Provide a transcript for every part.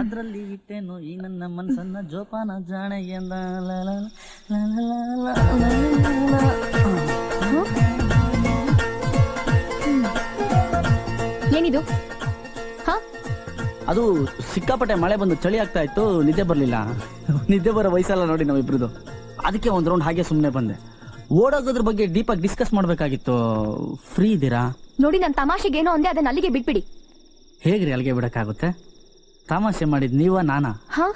ಅದ್ರಲ್ಲಿ ಇಟ್ಟೇನು ಈ ನನ್ನ ಮನಸ್ಸನ್ನ ಜೋಪಾನ ಜಾಣೆ ಎಂದ. ಏನಿದು? ಅದು ಸಿಕ್ಕಾಪಟ್ಟೆ ಮಳೆ ಬಂದು ಚಳಿ ಆಗ್ತಾ ಇತ್ತು ನಿದ್ದೆ ಬರಲಿಲ್ಲ. ನಿದ್ದೆ ಬರೋ ವಯಸ್ಸಲ್ಲ ನೋಡಿ ನಾವಿಬ್ರದ್ದು ಅದಕ್ಕೆ ಒಂದು ರೌಂಡ್ ಹಾಗೆ ಸುಮ್ಮನೆ ಬಂದೆ. ಓಡೋಗೋದ್ರ ಬಗ್ಗೆ ಡೀಪಾಗಿ ಡಿಸ್ಕಸ್ ಮಾಡಬೇಕಾಗಿತ್ತು. ಫ್ರೀ ಇದ್ದೀರಾ? ನೋಡಿ ನನ್ನ ತಮಾಷೆಗೇನೋ ಒಂದೇ ಅದನ್ನ ಅಲ್ಲಿಗೆ ಬಿಟ್ಬಿಡಿ. ಹೇಗ್ರಿ ಅಲ್ಲಿಗೆ ಬಿಡಕ್ಕಾಗುತ್ತೆ? ತಮಾಷೆ ಮಾಡಿದ್ ನೀವ ನಾನಾ? ಹಾ?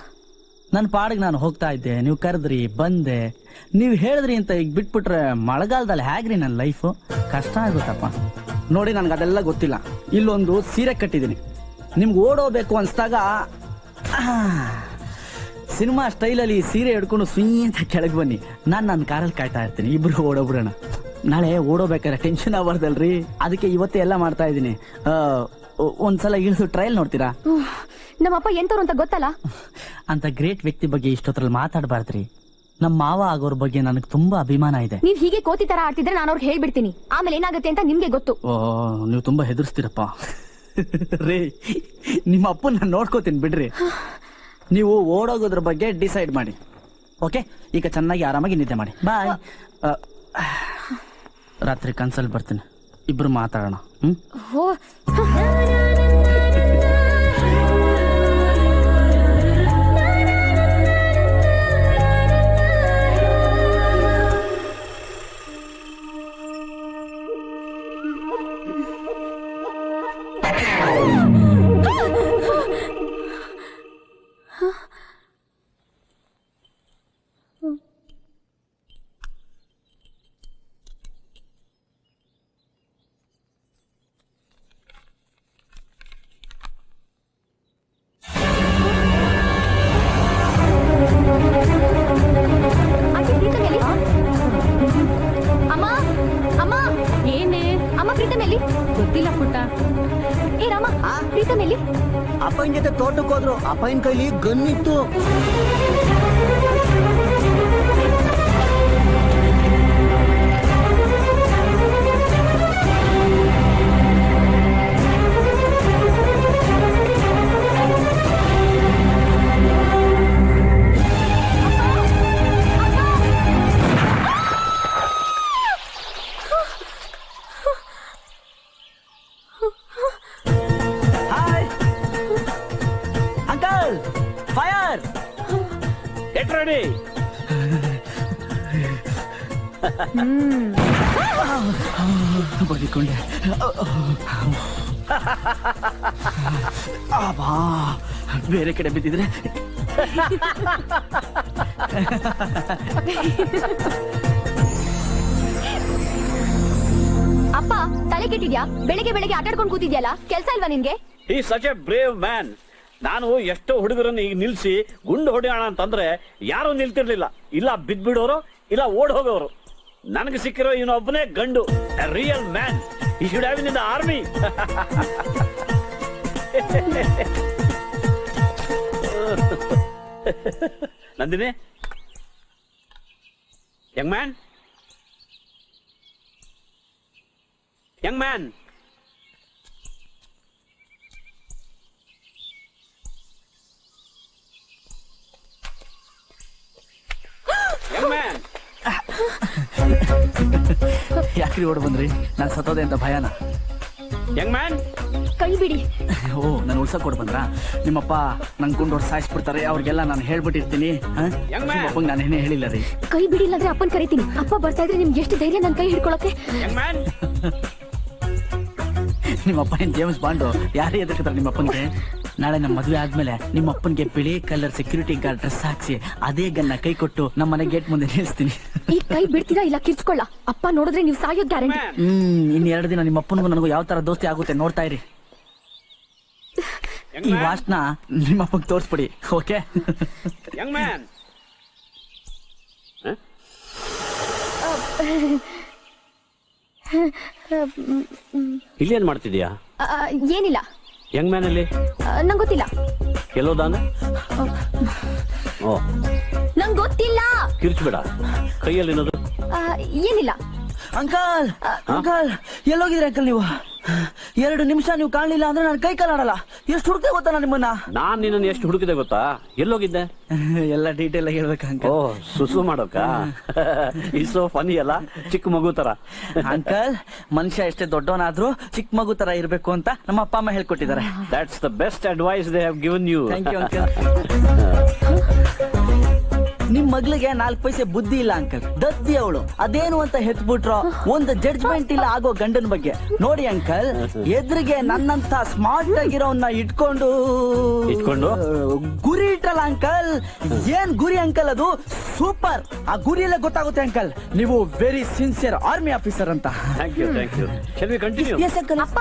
ನನ್ನ ಪಾಡಿಗೆ ನಾನು ಹೋಗ್ತಾ ಇದ್ದೆ ನೀವು ಕರೆದ್ರಿ ಬಂದೆ. ನೀವು ಹೇಳಿದ್ರಿ ಅಂತ ಈಗ ಬಿಟ್ಬಿಟ್ರೆ ಮಳೆಗಾಲದಲ್ಲಿ ಹೇಗ್ರಿ ನನ್ನ ಲೈಫು? ಕಷ್ಟ ಆಗುತ್ತಪ್ಪ. ನೋಡಿ ನನ್ಗೆ ಅದೆಲ್ಲ ಗೊತ್ತಿಲ್ಲ. ಇಲ್ಲೊಂದು ಸೀರೆ ಕಟ್ಟಿದ್ದೀನಿ. ನಿಮ್ಗೆ ಓಡೋಬೇಕು ಅನ್ಸ್ದಾಗ ಸಿನಿಮಾ ಸ್ಟೈಲಲ್ಲಿ ಸೀರೆ ಹಿಡ್ಕೊಂಡು ಸುಯ್ ಅಂತ ಕೆಳಗೆ ಬನ್ನಿ. ನಾನು ನನ್ನ ಕಾರಲ್ಲಿ ಕಾಯ್ತಾ ಇರ್ತೀನಿ ಇಬ್ರು ಓಡೋಬಿಡೋಣ ನಾಳೆ ಓಡೋಬೇಕಾದ್ರೆ ಟೆನ್ಷನ್ ಆಗ್ಬಾರ್ದಲ್ರಿ? ಅದಕ್ಕೆ ಇವತ್ತೇ ಎಲ್ಲ ಮಾಡ್ತಾ ಇದ್ದೀನಿ. ಒಂದ್ಸಲ ಇಳಿಸು ಟ್ರಯಲ್ ನೋಡ್ತೀರಾ? ನಮ್ಮಪ್ಪ ಎಂತವ್ರು ಅಂತ ಗೊತ್ತಲ್ಲ? ಅಂತ ಗ್ರೇಟ್ ವ್ಯಕ್ತಿ ಬಗ್ಗೆ ಇಷ್ಟೊತ್ತರಲ್ಲಿ ಮಾತಾಡಬಾರ್ದ್ರಿ. ನಮ್ಮ ಮಾವ ಆಗೋರ್ ಬಗ್ಗೆ ನನಗೆ ತುಂಬಾ ಅಭಿಮಾನ ಇದೆ. ನೀವ್ ಹೀಗೆ ಕೋತಿ ತರ ಆಡ್ತಿದ್ರೆ ನಾನು ಅವ್ರಿಗೆ ಹೇಳ್ಬಿಡ್ತೀನಿ. ಆಮೇಲೆ ಏನಾಗುತ್ತೆ ಅಂತ ನಿಮ್ಗೆ ಗೊತ್ತು. ಓ ನೀವು ತುಂಬಾ ಹೆದರ್ಸ್ತೀರಪ್ಪ. ರೇ ನಿಮ್ಮ ಅಪ್ಪನ ನೋಡ್ಕೋತೀನಿ ಬಿಡ್ರಿ. ನೀವು ಓಡೋಗೋದ್ರ ಬಗ್ಗೆ ಡಿಸೈಡ್ ಮಾಡಿ. ಓಕೆ ಈಗ ಚೆನ್ನಾಗಿ ಆರಾಮಾಗಿ ನಿದ್ದೆ ಮಾಡಿ. ಬಾಯ್ ರಾತ್ರಿ ಕನ್ಸಲ್ ಬರ್ತೀನಿ. ಇಬ್ರು ಮಾತಾಡೋಣ. 嗯。Incógnito ಬಡಿಕೊಂಡೆ ಅಬ್ಬಾ ಬೇರೆ ಕಡೆ ಬಿದ್ದಿದ್ರೆ. ಅಪ್ಪ ತಲೆ ಕೆಟ್ಟಿದ್ಯಾ? ಬೆಳಿಗ್ಗೆ ಬೆಳಿಗ್ಗೆ ಆಟಾಡ್ಕೊಂಡು ಕೂತಿದ್ಯಲ್ಲ? ಕೆಲ್ಸ ಇಲ್ವಾ ನಿನ್ಗೆ? ಈ ಸಚ್ ಎ ಬ್ರೇವ್ ಮ್ಯಾನ್ ನಾನು ಎಷ್ಟೋ ಹುಡುಗರನ್ನು ಈಗ ನಿಲ್ಸಿ ಗುಂಡು ಹೊಡೆಯೋಣ ಅಂತಂದ್ರೆ ಯಾರು ನಿಲ್ತಿರ್ಲಿಲ್ಲ. ಇಲ್ಲ ಬಿದ್ದ್ಬಿಡೋರು ಇಲ್ಲ ಓಡ್ ಹೋಗೋರು ನನಗೆ ಸಿಕ್ಕಿರೋ ಇವನೊಬ್ಬನೇ ಗಂಡು real man he should have in the army Nandini young man young man young man ಯಾಕ್ರಿ ಓಡ್ ಬಂದ್ರಿ? ನಾನು ಸತ್ತೋದೆ ಅಂತ ಭಯನ? Young man? ಕೈ ಬಿಡಿ. ಓ ನಾನು ಉಳ್ಸಕ್ ಓಡ್ ಬಂದ್ರ? ನಿಮ್ಮಪ್ಪ ನನ್ ಗುಂಡು ಹೊಡ್ ಸಾಯಿಸ್ಬಿಡ್ತಾರೆ ಅವ್ರಿಗೆಲ್ಲ ನಾನು ಹೇಳ್ಬಿಟ್ಟಿರ್ತೀನಿ ಯಂಗ್ ನಾನು ಏನೇ ಹೇಳಿಲ್ಲ ರೀ. ಕೈ ಬಿಡಿಲ್ಲ ಅಂದ್ರೆ ಅಪ್ಪನ್ ಕರಿತೀನಿ. ಅಪ್ಪ ಬರ್ತಾ ಇದ್ರೆ ನಿಮ್ಗೆ ಎಷ್ಟು ಧೈರ್ಯ ನನ್ ಕೈ ಹಿಡ್ಕೊಳಕ್ಕೆ? Young man? ನಿಮ್ಮಪ್ಪ ಏನ್ ಜೇಮ್ಸ್ ಬಾಂಡು? ಯಾರೇ ಎದುರ್ಕತಾರೆ ನಿಮ್ಮಪ್ಪನ್ಗೆ? ನಾಳೆ ನಮ್ಮ ಮದುವೆ ಆದ್ಮೇಲೆ ನಿಮ್ಮಪ್ಪನ್ಗೆ ಬಿಳಿ ಕಲರ್ ಸೆಕ್ಯೂರಿಟಿ ಗಾರ್ಡ್ ಡ್ರೆಸ್ ಹಾಕ್ಸಿ ಅದೇ ಗನ್ನ ಕೈ ಕೊಟ್ಟು ನಮ್ಮ ಮನೆ ಗೇಟ್ ಮುಂದೆ ನಿಲ್ಲಿಸ್ತೀನಿ. ಈ ಕೈ ಬಿಡ್ತೀರಾ ಇಲ್ಲ ಕಿರ್ಚ್ಕೊಳ್ಳ? ಅಪ್ಪ ನೋಡಿದ್ರೆ ನೀವು ಸಾಯೋ ಗ್ಯಾರಂಟಿ ಹ್ಮ್ ಇನ್ ಎರಡು ದಿನ ನಿಮ್ಮ ಅಪ್ಪನಿಗೂ ನನಗೂ ಯಾವ ತರ ದೋಸ್ತಿ ಆಗುತ್ತೆ ನೋಡ್ತಾ ಇರಿ. ಈ ನ ನಿಮ್ಮ ಅಪ್ಪಗೆ ತೋರಿಸ್ಬಿಡಿ ಓಕೆ? ಯಂಗ್ ಮ್ಯಾನ್ ಇಲ್ಲೇನ್ ಮಾಡ್ತಿದ್ಯಾ? ಏನಿಲ್ಲ. ಯಂಗ್ ಮ್ಯಾನ್ ಅಲ್ಲಿ? ನಂಗೆ ಗೊತ್ತಿಲ್ಲ. ಎಲ್ಲೋದಾನ? ಓ. ನಂಗೆ ಗೊತ್ತಿಲ್ಲ. ಕಿರ್ಚ್ಬೇಡ. ಕೈಯಲ್ಲಿ ಏನದು ಆ, ಏನಿಲ್ಲ. ಅಂಕಲ್ ಅಂಕಲ್ ಎಲ್ಲೋಗಿದ್ರೆ ಅಂಕಲ್ ನೀವು? ಎರಡು ನಿಮಿಷ ನೀವು ಕಾಣಲಿಲ್ಲ ಅಂದ್ರೆ ನಾನು ಕೈ ಕಾಲಾಡಲ್ಲ. ಎಷ್ಟು ಹುಡುಕಿದೆ ಗೊತ್ತಾ ನಾನು ನಿಮ್ಮನ್ನ? ನಾನ್ ನಿನ್ನನ್ನು ಎಷ್ಟು ಹುಡುಕಿದೆ ಗೊತ್ತಾ? ಎಲ್ಲೋಗಿದ್ದೆ? ಎಲ್ಲ ಡೀಟೇಲ್ ಆಗಿ ಹೇಳ್ಬೇಕು ಓ ಅಂಕಲ್ ಸುಸು ಮಾಡೋಕ ಇಸೋ ಫನಿ ಅಲ್ಲ? ಚಿಕ್ಕ ಮಗು ತರ. ಅಂಕಲ್ ಮನುಷ್ಯ ಎಷ್ಟೇ ದೊಡ್ಡವನಾದ್ರೂ ಚಿಕ್ಕ ಮಗು ತರ ಇರಬೇಕು ಅಂತ ನಮ್ಮ ಅಪ್ಪ ಅಮ್ಮ ಹೇಳ್ಕೊಟ್ಟಿದ್ದಾರೆ. That's the best advice they have given you thank you uncle ನಿಮ್ ಮಗ್ಳಿಗೆ ನಾಲ್ಕು ಪೈಸೆ ಬುದ್ಧಿ ಇಲ್ಲ ಅಂಕಲ್. ದತ್ತಿ ಅವಳು. ಅದೇನು ಅಂತ ಹೆತ್ಬಿಟ್ರು ಒಂದು ಜಡ್ಜ್ಮೆಂಟ್ ಇಲ್ಲ ಆಗೋ ಗಂಡನ ಬಗ್ಗೆ. ನೋಡಿ ಅಂಕಲ್ ಎದುರಿಗೆ ನನ್ನಂತ ಸ್ಮಾರ್ಟ್ ಆಗಿರೋನ್ನ ಇಟ್ಕೊಂಡು ಇಟ್ಕೊಂಡು? ಗುರಿ ಇಟ್ಟಲ್ಲ ಅಂಕಲ್? ಏನ್ ಗುರಿ ಅಂಕಲ್ ಅದು? ಸೂಪರ್. ಆ ಗುರಿ ಎಲ್ಲ ಗೊತ್ತಾಗುತ್ತೆ ಅಂಕಲ್. ನೀವು ವೆರಿ ಸಿನ್ಸಿಯರ್ ಆರ್ಮಿ ಆಫೀಸರ್ ಅಂತ. Thank you thank you shall continue yes uncle ಅಪ್ಪ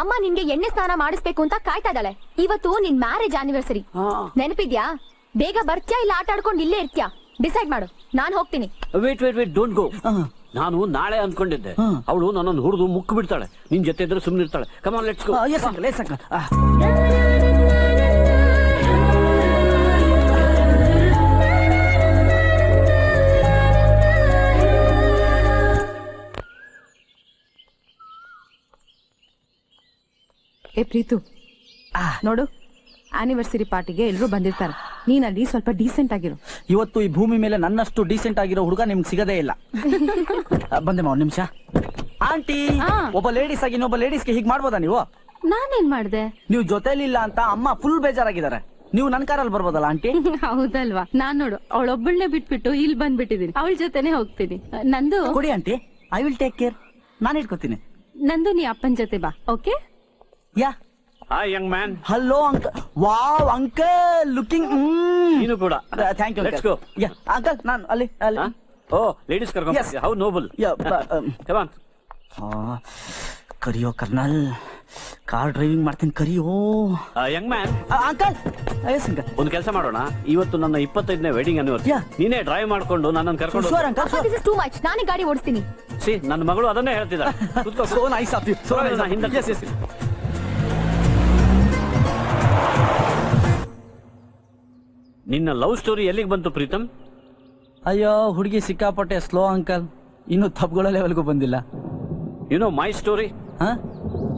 ಅಮ್ಮ ನಿನ್ಗೆ ಎಣ್ಣೆ ಸ್ನಾನ ಮಾಡಿಸ್ಬೇಕು ಅಂತ ಕಾಯ್ತಾ ಇದ್ದಾಳೆ. ಇವತ್ತು ನಿನ್ ಮ್ಯಾರೇಜ್ ಆನಿವರ್ಸರಿ ನೆನಪಿದ್ಯಾ? ಬೇಗ ಬರ್ತ್ಯಾ ಇಲ್ಲ ಆಟ ಆಡ್ಕೊಂಡು ಇಲ್ಲೇ ಇರ್ತ್ಯಾ? ಡಿಸೈಡ್ ಮಾಡು. ನಾನು ಹೋಗ್ತೀನಿ. Wait wait wait don't go ನಾನು ನಾಳೆ ಅನ್ಕೊಂಡಿದ್ದೆ. ಅವಳು ನನ್ನನ್ನು ಹುರಿದು ಮುಕ್ಕು ಬಿಡ್ತಾಳೆ. ನಿನ್ ಜೊತೆ ಇದ್ರೆ ಸುಮ್ಮನೆ ಇರ್ತಾಳೆ. Come on let's go yes uncle yes uncle ಏ ಪ್ರೀತು. ನೋಡು ಆನಿವರ್ಸರಿ ಪಾರ್ಟಿಗೆ ಎಲ್ರೂ ಬಂದಿರ್ತಾರೆ. ನೀನ್ ಅಲ್ಲಿ ಸ್ವಲ್ಪ ಡೀಸೆಂಟ್ ಆಗಿರೋ. ಇವತ್ತು ಈ ಭೂಮಿ ಮೇಲೆ ನನ್ನಷ್ಟು ಡೀಸೆಂಟ್ ಆಗಿರೋ ಹುಡುಗ ನಿಮ್ಗೆ ಸಿಗದೇ ಇಲ್ಲ. ಬಂದೆ ಮಾ ಒಂದ್ ನಿಮಿಷ. ಆಂಟಿ ಆ. ಒಬ್ಬ ಲೇಡೀಸ್ ಆಗಿ ಇನ್ನೊಬ್ಬ ಲೇಡೀಸ್ಗೆ ಹೀಗೆ ಮಾಡ್ಬೋದಾ ನೀವು? ನಾನೇನ್ ಮಾಡ್ದೆ? ನೀವು ಜೊತೆಲಿಲ್ಲ ಅಂತ ಅಮ್ಮ ಫುಲ್ ಬೇಜಾರಾಗಿದ್ದಾರೆ. ನೀವು ನನ್ ಕಾರಲ್ಲಿ ಬರ್ಬೋದಲ್ಲ ಆಂಟಿ? ಹೌದಲ್ವಾ? ನಾನ್ ನೋಡು ಅವಳೊಬ್ಬಳನ್ನೇ ಬಿಟ್ಬಿಟ್ಟು ಇಲ್ಲಿ ಬಂದ್ಬಿಟ್ಟಿದೀನಿ. ಅವಳ ಜೊತೆನೆ ಹೋಗ್ತೀನಿ. ನಂದು ಕೊಡಿ aunty. I will take care ನಾನು ಇಟ್ಕೋತೀನಿ ನಂದು ನೀ ಅಪ್ಪನ್ ಜೊತೆ ಬಾ okay? Yeah. Hi young man hello uncle wow uncle looking ನೀನು ಕೂಡ. Thank you let's go yeah uncle ನಾನು ಅಲ್ಲಿ ಅಲ್ಲಿ. ಓ ಲೇಡೀಸ್ ಕರ್ಕೊಂಡು Yes. How noble yeah come on ಆ, ಕರಿಯೋ ಕರ್ನಲ್. ಕಾರ್ ಡ್ರೈವಿಂಗ್ ಮಾಡ್ತೀನಿ ಕರಿಯೋ. Young man uncle yes uncle ಒಂದು ಕೆಲಸ ಮಾಡೋಣ. ಇವತ್ತು ನನ್ನ ಇಪ್ಪತ್ತೈದನೇ ವೆಡಿಂಗ್ ಅನಿವರ್ಸರಿ Yeah. ನೀನೇ ಡ್ರೈವ್ ಮಾಡ್ಕೊಂಡು ನನ್ನನ್ನು ಕರ್ಕೊಂಡು sure uncle this is too much ನಾನೇ ಗಾಡಿ ಓಡಿಸ್ತೀನಿ. ಸಿ ನನ್ನ ಮಗಳು ಅದನ್ನೇ ಹೇಳ್ತಿದ್ದಾಳೆ. So nice of you so nice ಹಿಂದೆ ಎಸ್ ಎಸ್ ನಿನ್ನ ಲವ್ ಸ್ಟೋರಿ ಎಲ್ಲಿಗೆ ಬಂತು ಪ್ರೀತಮ್ ಅಯ್ಯೋ ಹುಡುಗಿ ಸಿಕ್ಕಾಪಟ್ಟೆ ಸ್ಲೋ ಅಂಕಲ್. ಇನ್ನು ತಪ್ಪುಗಳ ಲೆವೆಲ್ಗೂ ಬಂದಿಲ್ಲ. ಯು ನೋ ಮೈ ಸ್ಟೋರಿ ಹಾ?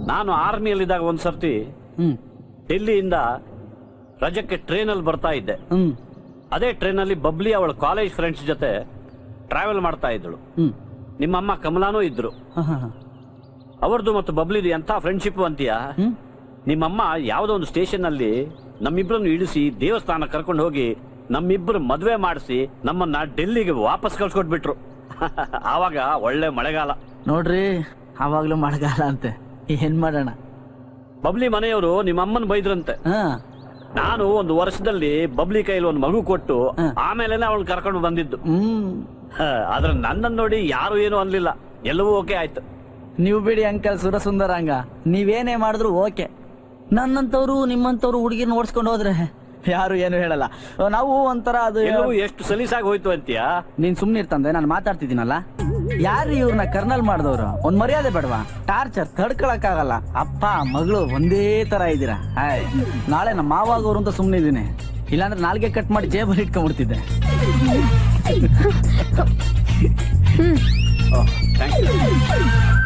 ನಾನು ಆರ್ಮಿಯಲ್ಲಿದ್ದಾಗ ಒಂದ್ ಸರ್ತಿ ಹ್ಮ್. ಡೆಲ್ಲಿಯಿಂದ ರಜಕ್ಕೆ ಟ್ರೈನಲ್ಲಿ ಬರ್ತಾ ಇದ್ದೆ. ಹ್ಮ್. ಅದೇ ಟ್ರೈನಲ್ಲಿ ಬಬ್ಲಿ ಅವಳ ಕಾಲೇಜ್ ಫ್ರೆಂಡ್ಸ್ ಜೊತೆ ಟ್ರಾವೆಲ್ ಮಾಡ್ತಾ ಇದ್ದಳು. ಹ್ಮ್. ನಿಮ್ಮಮ್ಮ ಕಮಲಾನೂ ಇದ್ರು. ಹಾ, ಹಾ, ಹಾ. ಅವರದು ಮತ್ತು ಬಬ್ಲಿದು ಎಂಥ ಫ್ರೆಂಡ್ಶಿಪ್ ಅಂತೀಯ? ಹ್ಮ್. ನಿಮ್ಮಮ್ಮ ಯಾವುದೋ ಒಂದು ಸ್ಟೇಷನ್ ಅಲ್ಲಿ ನಮ್ಮಿಬ್ಬರನ್ನು ಇಳಿಸಿ ದೇವಸ್ಥಾನ ಕರ್ಕೊಂಡು ಹೋಗಿ ನಮ್ಮಿಬ್ಬರು ಮದುವೆ ಮಾಡಿಸಿ ನಮ್ಮನ್ನ ಡೆಲ್ಲಿಗೆ ವಾಪಸ್ ಕಳ್ಸ್ಕೊಟ್ಬಿಟ್ರು. ಆವಾಗ ಒಳ್ಳೆ ಮಳೆಗಾಲ. ನೋಡ್ರಿ ಆವಾಗ್ಲೂ ಮಳೆಗಾಲ ಅಂತೆ. ಏನ್ ಮಾಡೋಣ? ಬಬ್ಲಿ ಮನೆಯವರು ನಿಮ್ಮಮ್ಮನ ಬೈದ್ರಂತೆ. ಹಾ. ನಾನು ಒಂದು ವರ್ಷದಲ್ಲಿ ಬಬ್ಲಿ ಕೈಲಿ ಒಂದು ಮಗು ಕೊಟ್ಟು. ಆಮೇಲೆ ಅವಳು ಕರ್ಕೊಂಡು ಬಂದಿದ್ದು. ಆದ್ರೆ ನನ್ನನ್ನು ನೋಡಿ ಯಾರು ಏನು ಅನ್ಲಿಲ್ಲ. ಎಲ್ಲವೂ ಓಕೆ ಆಯ್ತು. ನೀವು ಬಿಡಿ ಅಂಕಲ್ ಸುರಸುಂದರಂಗ. ನೀವೇನೇ ಮಾಡಿದ್ರು ಓಕೆ. ನನ್ನಂತವ್ರು ನಿಮ್ಮಂತವ್ರು ಹುಡುಗಿನ ಓಡಿಸ್ಕೊಂಡು ಹೋದ್ರೆ? ಯಾರು ಏನು ಹೇಳಲ್ಲ. ನಾವು ಒಂಥರ ಅದು ಎಲ್ಲವೂ ಎಷ್ಟು ಸಲೀಸಾಗಿ ಹೋಯ್ತು ಅಂತೀಯಾ? ನೀನ್ ಸುಮ್ನೆ ಇರ್ತಂದೆ ನಾನು ಮಾತಾಡ್ತಿದ್ದೀನಲ್ಲ. ಯಾರು ಇವ್ರನ್ನ ಕರ್ನಲ್ ಮಾಡಿದವ್ರು? ಒಂದ್ ಮರ್ಯಾದೆ ಬೇಡವಾ? ಟಾರ್ಚರ್ ತಡ್ಕೊಳಕ್ಕಾಗಲ್ಲ. ಅಪ್ಪ ಮಗಳು ಒಂದೇ ತರ ಇದ್ದೀರಾ? ಆಯ್ ನಾಳೆ ನಮ್ಮ ಮಾವಾಗೋರು ಅಂತ ಸುಮ್ನೆ ಇದೀನಿ ಇಲ್ಲಾಂದ್ರೆ ನಾಲ್ಗೆ ಕಟ್ ಮಾಡಿ ಜೇಬಲ್ಲಿ ಇಟ್ಕೊಂಡ್ಬಿಡ್ತಿದ್ದೆ. ಥ್ಯಾಂಕ್ ಯು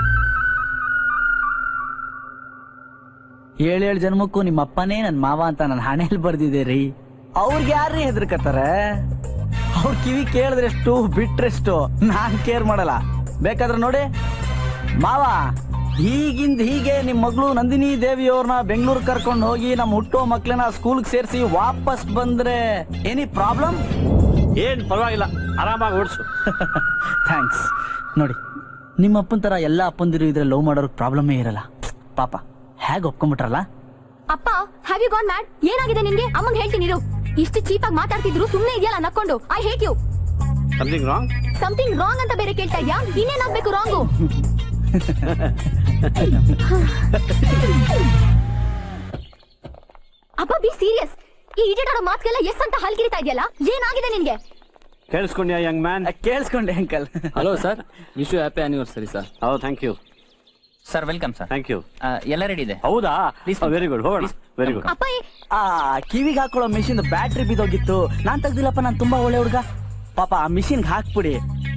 ಏಳೇಳು ಜನ್ಮಕ್ಕೂ ನಿಮ್ಮ ಅಪ್ಪನೇ ನನ್ನ ಮಾವ ಅಂತ ನನ್ನ ಹಣೆಯಲ್ಲಿ ಬರ್ದಿದೆ ರೀ. ಅವ್ರಿಗೆ ಯಾರ್ರಿ ಹೆದರ್ಕತ್ತಾರೆ? ಅವ್ರ ಕಿವಿ ಕೇಳಿದ್ರೆಷ್ಟು ಬಿಟ್ರೆಷ್ಟು ನಾನ್ ಕೇರ್ ಮಾಡಲ್ಲ. ಬೇಕಾದ್ರೆ ನೋಡಿ. ಮಾವ ಈಗಿಂದ ಹೀಗೆ ನಿಮ್ ಮಗಳು ನಂದಿನಿ ದೇವಿಯವ್ರನ್ನ ಬೆಂಗಳೂರು ಕರ್ಕೊಂಡು ಹೋಗಿ ನಮ್ಮ ಹುಟ್ಟೋ ಮಕ್ಳನ್ನ ಸ್ಕೂಲ್ಗೆ ಸೇರಿಸಿ ವಾಪಸ್ ಬಂದ್ರೆ ಎನಿ ಪ್ರಾಬ್ಲಮ್? ಏನ್ ಪರವಾಗಿಲ್ಲ ಆರಾಮಾಗಿ ಓಡಿಸು. ಥ್ಯಾಂಕ್ಸ್. ನೋಡಿ ನಿಮ್ಮ ಅಪ್ಪನ ತರ ಎಲ್ಲ ಅಪ್ಪಂದಿರು ಇದ್ರೆ ಲವ್ ಮಾಡೋರ್ ಪ್ರಾಬ್ಲಮೇ ಇರಲ್ಲ. ಪಾಪ. ಹೇಗೆ ಒಪ್ಕೊಂಡ್ಬಿಟ್ರಲ್ಲ? ಅಪ್ಪ ಹ್ಯಾವ್ ಯು ಗಾನ್ ಮ್ಯಾಡ್ ಏನಾಗಿದೆ ನಿನ್ಗೆ? ಅಮ್ಮಂಗ್ ಹೇಳ್ತೀನಿ ಇರು. ಇಷ್ಟು ಚೀಪಾಗಿ ಮಾತಾಡ್ತಿದ್ರು ಸುಮ್ನೆ ಇದೆಯಲ್ಲ ನಕ್ಕೊಂಡು. I hate you something wrong something wrong ಅಂತ ಬೇರೆ ಕೇಳ್ತಾ ಇದ್ಯಾ? ಇನ್ನೇನಾಗ್ಬೇಕು ರಾಂಗು ಅಪ್ಪ ಬಿ ಸೀರಿಯಸ್ ಈ ಇಡಿಯಟ್ ಆಡೋ ಮಾತ್ಗೆಲ್ಲ ಎಸ್ ಅಂತ ಹಲ್ಕಿರಿತಾ ಇದೆಯಲ್ಲ? ಏನಾಗಿದೆ ನಿನ್ಗೆ? ಕೇಳಿಸ್ಕೊಂಡ್ಯಾ young man ಕೇಳಿಸ್ಕೊಂಡೆ uncle. Hello sir wish you happy anniversary sir ಹೌದು thank you sir welcome sir thank you ಎಲ್ಲ ರೆಡಿ ಇದೆ? ಹೌದಾ? ಪ್ಲೀಸ್ ವೆರಿ ಗುಡ್ ಹೋಗೋಣ ವೆರಿ ಗುಡ್ ಅಪ್ಪ ಆ ಕಿವಿಗೆ ಹಾಕೊಳ್ಳೋ ಮಿಷಿನ್ ಬ್ಯಾಟ್ರಿ ಬಿದ್ದೋಗಿತ್ತು. ನಾನ್ ತೆಗ್ದಿಲ್ಲಪ್ಪ ನಾನ್ ತುಂಬಾ ಒಳ್ಳೆ ಹುಡುಗ. ಪಾಪ ಆ ಮಿಷಿನ್ಗೆ ಹಾಕ್ಬಿಡಿ.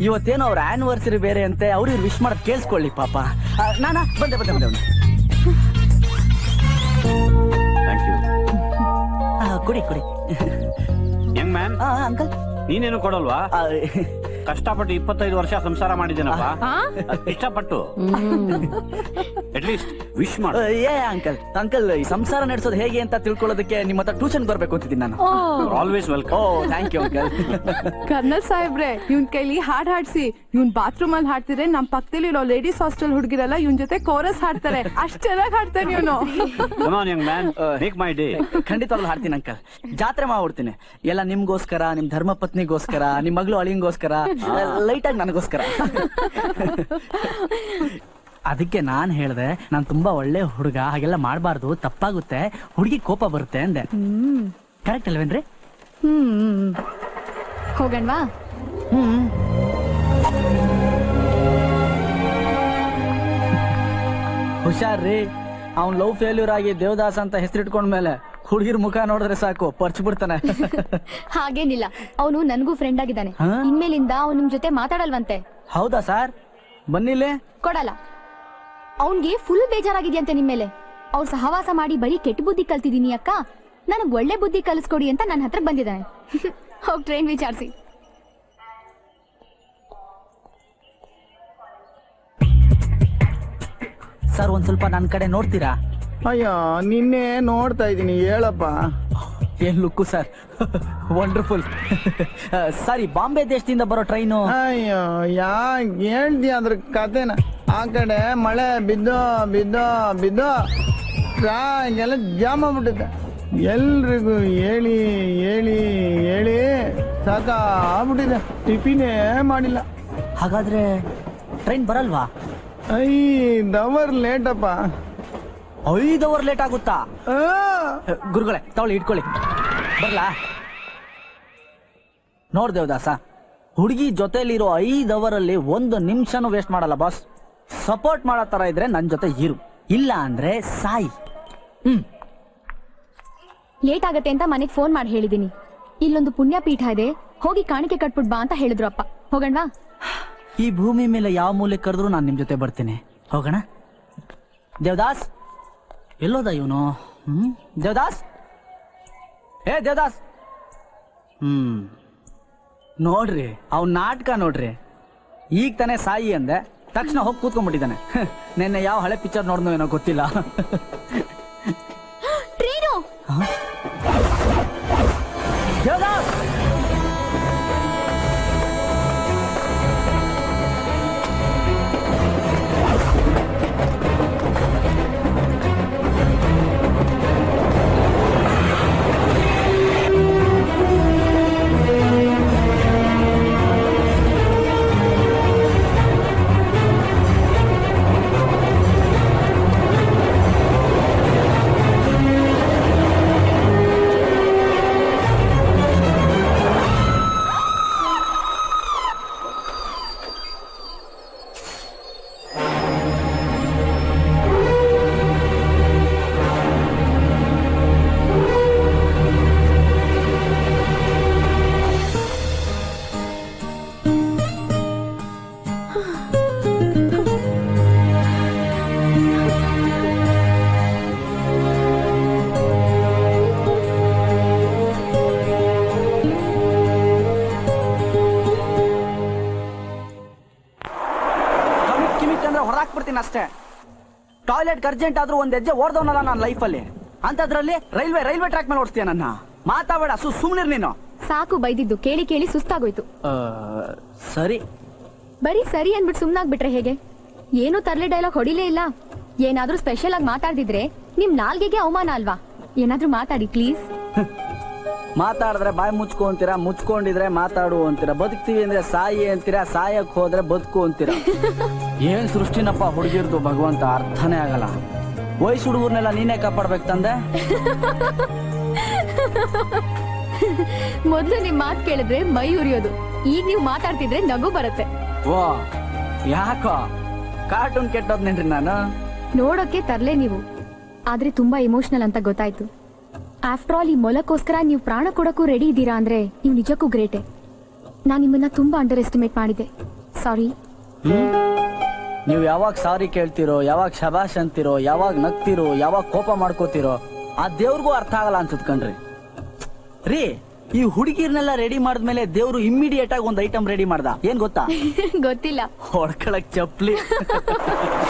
ಇವತ್ತೇನು ಅವ್ರ ಆನಿವರ್ಸರಿ ಬೇರೆ ಅಂತೆ. ಅವ್ರಿಗೆ ವಿಶ್ ಮಾಡಿ ಕೇಳಿಸ್ಕೊಳ್ಳಿ ಪಾಪ. ನಾನಾ? ಬಂದೆ ಬಂದೆ ಬಂದೆ ಥ್ಯಾಂಕ್ ಯು ಕುಡಿ ಕುಡಿ. ಯಂಗ್ ಮ್ಯಾಮ್ ಅಂಕಲ್ ನೀನೇನು ಕೊಡಲ್ವಾ? ಕಷ್ಟಪಟ್ಟು ಇಪ್ಪತ್ತೈದು ವರ್ಷ ಸಂಸಾರ ಮಾಡಿದ್ದೇನಪ್ಪ? ಇಷ್ಟಪಟ್ಟು? ಅಟ್ಲೀಸ್ಟ್ ವಿಶ್ ಮಾಡು. ಏ ಅಂಕಲ್ ಅಂಕಲ್ ಈ ಸಂಸಾರ ನಡೆಸೋದು ಹೇಗೆ ಅಂತ ತಿಳ್ಕೊಳ್ಳೋದಕ್ಕೆ ನಿಮ್ಮ ಹತ್ರ ಟ್ಯೂಷನ್ ಬರ್ಬೇಕು ಅಂತಿದ್ದೀನಿ ನಾನು. Always oh welcome thank you uncle colonel ಸಾಹೇಬ್ರೆ ಇವನ್ ಕೈಲಿ ಹಾಡ್ ಹಾಡ್ಸಿ. ಇವನ್ ಬಾತ್ರೂಮ್ ಅಲ್ಲಿ ಹಾಡ್ತಿದ್ರೆ ನಮ್ ಪಕ್ಕದಲ್ಲಿ ಇರೋ ಲೇಡೀಸ್ ಹಾಸ್ಟೆಲ್ ಹುಡುಗಿರಲ್ಲ ಇವನ್ ಜೊತೆ ಕೋರಸ್ ಹಾಡ್ತಾರೆ. ಅಷ್ಟ್ ಚೆನ್ನಾಗಿ ಹಾಡ್ತಾನೆ ಇವನು. ಮಾಡಿ young man make my day ಖಂಡಿತವಾಗ್ಲೂ ಹಾಡ್ತೀನಿ ಅಂಕಲ್ ಜಾತ್ರೆ ಮಾಡ್ಬಿಡ್ತೀನಿ. ಎಲ್ಲ ನಿಮ್ಗೋಸ್ಕರ ನಿಮ್ ಧರ್ಮ ಪತ್ನಿಗೋಸ್ಕರ ನಿಮ್ ಮಗಳು ಅಳಿಂಗೋಸ್ಕರ ಲೈಟ್ ಆಗಿ ನನಗೋಸ್ಕರ. ಅದಕ್ಕೆ ನಾನ್ ಹೇಳ್ದೆ ನಾನ್ ತುಂಬಾ ಒಳ್ಳೆ ಹುಡುಗ ಹಾಗೆಲ್ಲ ಮಾಡಬಾರ್ದು ತಪ್ಪಾಗುತ್ತೆ ಹುಡುಗಿ ಕೋಪ ಬರುತ್ತೆ ಅಂದೆ. ಕರೆಕ್ಟ್ ಅಲ್ವೇನ್ರಿ? ಹ್ಮ್. ಹೋಗಣ್ವಾ? ಹುಷಾರ್ರಿ ಅವ್ನ್ ಲವ್ ಫೇಲ್ಯೂರ್ ಆಗಿ ದೇವದಾಸ್ ಅಂತ ಹೆಸರಿಟ್ಕೊಂಡ್ಮೇಲೆ. ಹುಡುಗಿರ್ ಮುಖ ನೋಡಿದ್ರೆ ಸಾಕು ಪರ್ಚ್ ಬಿಡ್ತಾನೆ. ಹಾಗೇನಿಲ್ಲ. ಅವನು ನನ್ಗೂ ಫ್ರೆಂಡ್ ಆಗಿದ್ದಾನೆ. ಹಾ? ಇನ್ಮೇಲಿಂದ ಅವ್ನು ನಿಮ್ ಜೊತೆ ಮಾತಾಡಲ್ವಂತೆ. ಹೌದಾ ಸರ್? ಬನ್ನಿಲ್ಲೇ ಕೊಡಲ್ಲ. ಅವನ್ಗೆ ಫುಲ್ ಬೇಜಾರಾಗಿದ್ಯಂತೆ ನಿಮ್ಮೇಲೆ ಅವ್ರು ಸಹವಾಸ ಮಾಡಿ ಬರೀ ಕೆಟ್ಟ ಬುದ್ಧಿ ಕಲ್ತಿದೀನಿ ಅಕ್ಕ. ನನಗ್ ಒಳ್ಳೆ ಬುದ್ಧಿ ಕಲಿಸ್ಕೊಡಿ ಅಂತ ನನ್ನ ಹತ್ರ ಬಂದಿದ್ದಾನೆ. ಹೋಗ್ ಟ್ರೈನ್ ವಿಚಾರಿಸಿ. ಸರ್ ಒಂದ್ ಸ್ವಲ್ಪ ನನ್ ಕಡೆ ನೋಡ್ತೀರಾ? ಅಯ್ಯೋ ನಿನ್ನೆ ನೋಡ್ತಾ ಇದ್ದೀನಿ ಹೇಳಪ್ಪ. ಏನ್ look sir? Wonderful sorry Bombay ದೇಶದಿಂದ ಬರೋ ಟ್ರೈನು. ಅಯ್ಯೋ ಯಾ ಹೇಳ್ದಿ ಅದ್ರ ಕತೆನ. ಆ ಕಡೆ ಮಳೆ ಬಿದ್ದೋ ಬಿದ್ದೋ ಬಿದ್ದೋ ಎಲ್ಲ ಜಾಮ್ ಆಗ್ಬಿಟ್ಟಿದೆ. ಎಲ್ರಿಗೂ ಹೇಳಿ ಹೇಳಿ ಹೇಳಿ ಸಾಕ ಆಗ್ಬಿಟ್ಟಿದೆ ಟಿಫಿನೇ ಮಾಡಿಲ್ಲ. ಹಾಗಾದ್ರೆ ಟ್ರೈನ್ ಬರಲ್ವಾ? ಐ ದವರ್ ಲೇಟಪ್ಪ ಐದು ಅವರ್ ಲೇಟ್ ಆಗುತ್ತಾ ಗುರುಗಳೇ ತಗೊಳ್ಳಿ ಇಟ್ಕೊಳ್ಳಿ. ಬರ್ಲಾ? ನೋಡ್ ದೇವದಾಸ ಹುಡುಗಿ ಜೊತೆಲಿರೋ ಐದು ಅವರ್ ಅಲ್ಲಿ ಒಂದು ನಿಮಿಷನೂ ವೇಸ್ಟ್ ಮಾಡಲ್ಲ ಬಾಸ್ ಸಪೋರ್ಟ್ ಮಾಡೋ ತರ ಇದ್ರೆ ನನ್ ಜೊತೆ ಇರು. ಇಲ್ಲ ಅಂದ್ರೆ ಸಾಯಿ. ಹ್ಮ್. ಲೇಟ್ ಆಗತ್ತೆ ಅಂತ ಮನೆಗೆ ಫೋನ್ ಮಾಡಿ ಹೇಳಿದೀನಿ. ಇಲ್ಲೊಂದು ಪುಣ್ಯಪೀಠ ಇದೆ ಹೋಗಿ ಕಾಣಿಕೆ ಕಟ್ಬಿಟ್ ಬಾ ಅಂತ ಹೇಳಿದ್ರು ಅಪ್ಪ. ಹೋಗಣ್ವಾ? ಈ ಭೂಮಿ ಮೇಲೆ ಯಾವ ಮೂಲೆ ಕರೆದ್ರು ನಾನು ನಿಮ್ ಜೊತೆ ಬರ್ತೀನಿ. ಹೋಗೋಣ? ದೇವದಾಸ್? ಎಲ್ಲೋದ ಇವನು? ಹ್ಮ್? ದೇವದಾಸ್? ಏ ದೇವದಾಸ್! ಹ್ಮ್. ನೋಡ್ರಿ ಅವ್ನ ನಾಟಕ ನೋಡ್ರಿ. ಈಗ ತಾನೆ ಸಾಯಿ ಅಂದೆ ತಕ್ಷಣ ಹೋಗಿ ಕೂತ್ಕೊಂಡ್ಬಿಟ್ಟಿದ್ದಾನೆ. ನಿನ್ನೆ ಯಾವ ಹಳೆ ಪಿಕ್ಚರ್ ನೋಡ್ನೋ ಏನೋ ಗೊತ್ತಿಲ್ಲ. ಹೊರಾಕ್ಬಿಡ್ತೀನಿ ಅಷ್ಟೇ. ಟಾಯ್ಲೆಟ್ ಅರ್ಜೆಂಟ್ ಆದ್ರೂ ಒಂದ್ ಹೆಜ್ಜೆ ಓಡ್ದವನಲ್ಲ ನನ್ನ ಲೈಫಲ್ಲಿ ಅಂತದ್ರಲ್ಲಿ ರೈಲ್ವೆ ರೈಲ್ವೆ ಟ್ರ್ಯಾಕ್ ಮೇಲೆ ಓಡಿಸ್ತೀಯ ನನ್ನ? ಮಾತಾಡ ಸು ಸುಮ್ನಿರ್ ನೀನು. ಸಾಕು ಬೈದಿದ್ದು ಕೇಳಿ ಕೇಳಿ ಸುಸ್ತಾಗೋಯ್ತು. ಆ, ಸರಿ. ಬರೀ ಸರಿ ಅಂದ್ಬಿಟ್ಟು ಸುಮ್ನಾಗ್ಬಿಟ್ರೆ ಹೇಗೆ? ಏನು ತರ್ಲೆ ಡೈಲಾಗ್ ಹೊಡಿಲೇ ಇಲ್ಲ. ಏನಾದ್ರೂ ಸ್ಪೆಷಲ್ ಆಗಿ ಮಾತಾಡ್ದಿದ್ರೆ ನಿಮ್ ನಾಲ್ಗೆಗೆ ಅವಮಾನ ಅಲ್ವಾ? ಏನಾದ್ರೂ ಮಾತಾಡಿ ಪ್ಲೀಸ್ ಮಾತಾಡಿದ್ರೆ ಬಾಯಿ ಮುಚ್ಕೊ ಅಂತೀರಾ ಮುಚ್ಕೊಂಡಿದ್ರೆ ಮಾತಾಡು ಅಂತೀರಾ ಬದುಕ್ತೀವಿ ಅಂದ್ರೆ ಸಾಯಿ ಅಂತೀರಾ ಸಾಯಕ್ ಹೋದ್ರೆ ಬದುಕು ಅಂತೀರಾ? ಏನ್ ಸೃಷ್ಟಿನಪ್ಪ ಹುಡುಗಿರ್ದು ಭಗವಂತ ಅರ್ಥನೇ ಆಗಲ್ಲ. ವಯಸ್ಸು ಹುಡುಗರ್ನೆಲ್ಲ ನೀನೇ ಕಾಪಾಡ್ಬೇಕು ತಂದೆ? ಮೊದ್ಲು ನಿಮ್ ಮಾತ್ ಕೇಳಿದ್ರೆ ಮೈ ಉರಿಯೋದು. ಈಗ ನೀವು ಮಾತಾಡ್ತಿದ್ರೆ ನಗು ಬರುತ್ತೆ. ಓ ಯಾಕೋ? ಕಾರ್ಟೂನ್ ಕೆಟ್ಟೋದ್ನೇನ್ರಿ ನಾನು? ನೋಡೋಕೆ ತರ್ಲೆ ನೀವು. ಆದ್ರೆ ತುಂಬಾ ಇಮೋಷನಲ್ ಅಂತ ಗೊತ್ತಾಯ್ತು. ಆಫ್ಟರ್ ಆಲ್ ಈ ಮೊಲಕ್ಕೋಸ್ಕರ ನೀವು ಪ್ರಾಣ ಕೊಡಕ್ಕೂ ರೆಡಿ ಇದ್ದೀರಾ ಅಂದ್ರೆ ನೀವು ನಿಜಕ್ಕೂ ಗ್ರೇಟೆ ನಾನು ನಿಮ್ಮನ್ನ ತುಂಬಾ ಅಂಡರ್ ಎಸ್ಟಿಮೇಟ್ ಮಾಡಿದೆ ಸಾರಿ ನೀವು ಯಾವಾಗ ಸಾರಿ ಕೇಳ್ತಿರೋ ಯಾವಾಗ ಶಬಾಷ್ ಅಂತಿರೋ ಯಾವಾಗ ನಗ್ತಿರೋ ಯಾವಾಗ ಕೋಪ ಮಾಡ್ಕೋತಿರೋ ಆ ದೇವ್ರಿಗೂ ಅರ್ಥ ಆಗಲ್ಲ ಅನ್ಸುತ್ ಕಣ್ರಿ. ರೀ ಈ ಹುಡುಗಿರ್ನೆಲ್ಲ ರೆಡಿ ಮಾಡಿದ್ಮೇಲೆ ದೇವ್ರು ಇಮ್ಮಿಡಿಯೇಟ್ ಆಗಿ ಒಂದು ಐಟಮ್ ರೆಡಿ ಮಾಡ್ದ. ಏನ್ ಗೊತ್ತಾ? ಗೊತ್ತಿಲ್ಲ. ಹೊಡ್ಕೊಳಕ್ ಚಪ್ಲಿ.